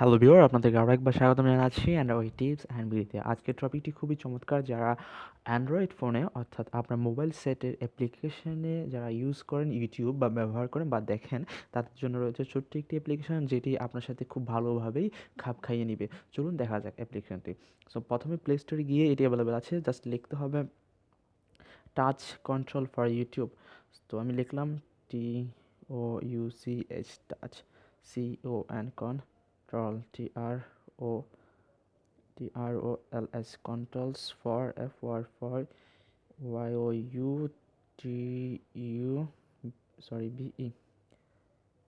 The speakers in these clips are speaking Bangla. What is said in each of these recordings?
হ্যালো ভিউয়ার আপনাদেরকে আরও একবার স্বাগতম জানাচ্ছি অ্যান্ড্রয়েড টিপস অ্যান্ড বিডিতে আজকের টপিকটি খুবই চমৎকার, যারা অ্যান্ড্রয়েড ফোনে অর্থাৎ আপনার মোবাইল সেটের অ্যাপ্লিকেশনে যারা ইউজ করেন ইউটিউব বা ব্যবহার করেন বা দেখেন, তাদের জন্য রয়েছে ছোট্ট একটি অ্যাপ্লিকেশন যেটি আপনার সাথে খুব ভালোভাবেই খাপ খাইয়ে নিবে। চলুন দেখা যাক অ্যাপ্লিকেশনটি সো প্রথমে প্লে স্টোরে গিয়ে এটি অ্যাভেলেবেল আছে। জাস্ট লিখতে হবে টাচ কন্ট্রোল ফর ইউটিউব তো আমি লিখলাম T O U C H touch C O and কন control T R O T R O L S controls for F R for Y O U T U sorry B E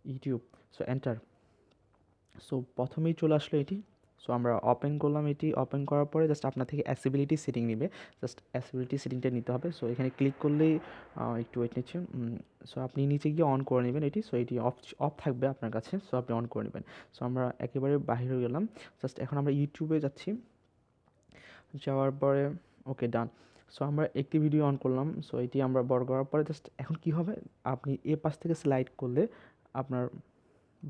YouTube so enter so প্রথমেই চলে আসলো এটি সো আমরা ওপেন করলাম এটি ওপেন করার পরে জাস্ট আপনার থেকে অ্যাসিবিলিটি সেটিং নেবে। জাস্ট অ্যাসিবিলিটি সেটিংটা নিতে হবে। সো এখানে ক্লিক করলেই একটু ওয়েট নিচ্ছে। সো আপনি নিচে গিয়ে অন করে নেবেন এটি। সো এটি অফ অফ থাকবে আপনার কাছে। সো আপনি অন করে নেবেন। সো আমরা একেবারে বাহিরে গেলাম। জাস্ট এখন আমরা ইউটিউবে যাচ্ছি। যাওয়ার পরে ওকে ডান সো আমরা একটি ভিডিও অন করলাম। সো এটি আমরা বড় করার পরে জাস্ট এখন কি হবে? আপনি এ পাশ থেকে স্লাইড করলে আপনার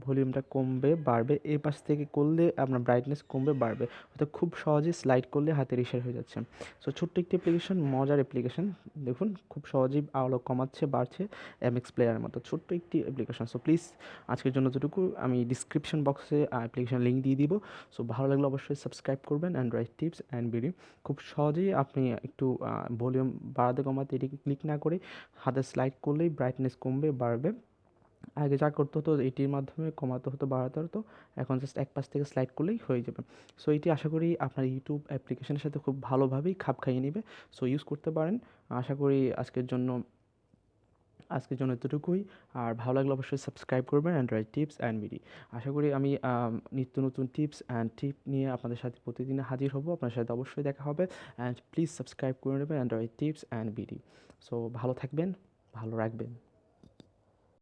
ভলিউমটা কমবে, বাড়বে। এই পাশ থেকে করলে আপনার ব্রাইটনেস কমবে, বাড়বে। অর্থাৎ খুব সহজেই স্লাইড করলে হাতের ইশারা হয়ে যাচ্ছে। সো ছোট্ট একটি অ্যাপ্লিকেশন মজার অ্যাপ্লিকেশন দেখুন, খুব সহজেই আলো কমাচ্ছে, বাড়ছে এমএক্স প্লেয়ারের মতো। ছোট্ট একটি অ্যাপ্লিকেশন সো প্লিজ আজকের জন্য যেটুকু আমি ডিসক্রিপশন বক্সে অ্যাপ্লিকেশন লিঙ্ক দিয়ে দিব। সো ভালো লাগলে অবশ্যই সাবস্ক্রাইব করবেন অ্যান্ড্রয়েড টিপস অ্যান্ড ভিডিও খুব সহজেই আপনি একটু ভলিউম বাড়াতে কমাতে এটিকে ক্লিক না করে হাতে স্লাইড করলেই ব্রাইটনেস কমবে, বাড়বে। আগে যা করতে হতো এটির মাধ্যমে, কমাতে হতো, বাড়াতে হতো, এখন জাস্ট এক পাশ থেকে স্লাইড করলেই হয়ে যাবে। সো এটি আশা করি আপনার ইউটিউব অ্যাপ্লিকেশনের সাথে খুব ভালোভাবেই খাপ খাইয়ে নেবে। সো ইউজ করতে পারেন। আশা করি আজকের জন্য আজকের জন্য এতটুকুই। আর ভালো লাগলে অবশ্যই সাবস্ক্রাইব করবেন অ্যান্ড্রয়েড টিপস অ্যান্ড বিডি আশা করি আমি নিত্য নতুন টিপস অ্যান্ড টিপ নিয়ে আপনাদের সাথে প্রতিদিনে হাজির হব। আপনার সাথে অবশ্যই দেখা হবে। অ্যান্ড প্লিজ সাবস্ক্রাইব করে নেবেন Android tips and BD so ভালো থাকবেন, ভালো রাখবেন।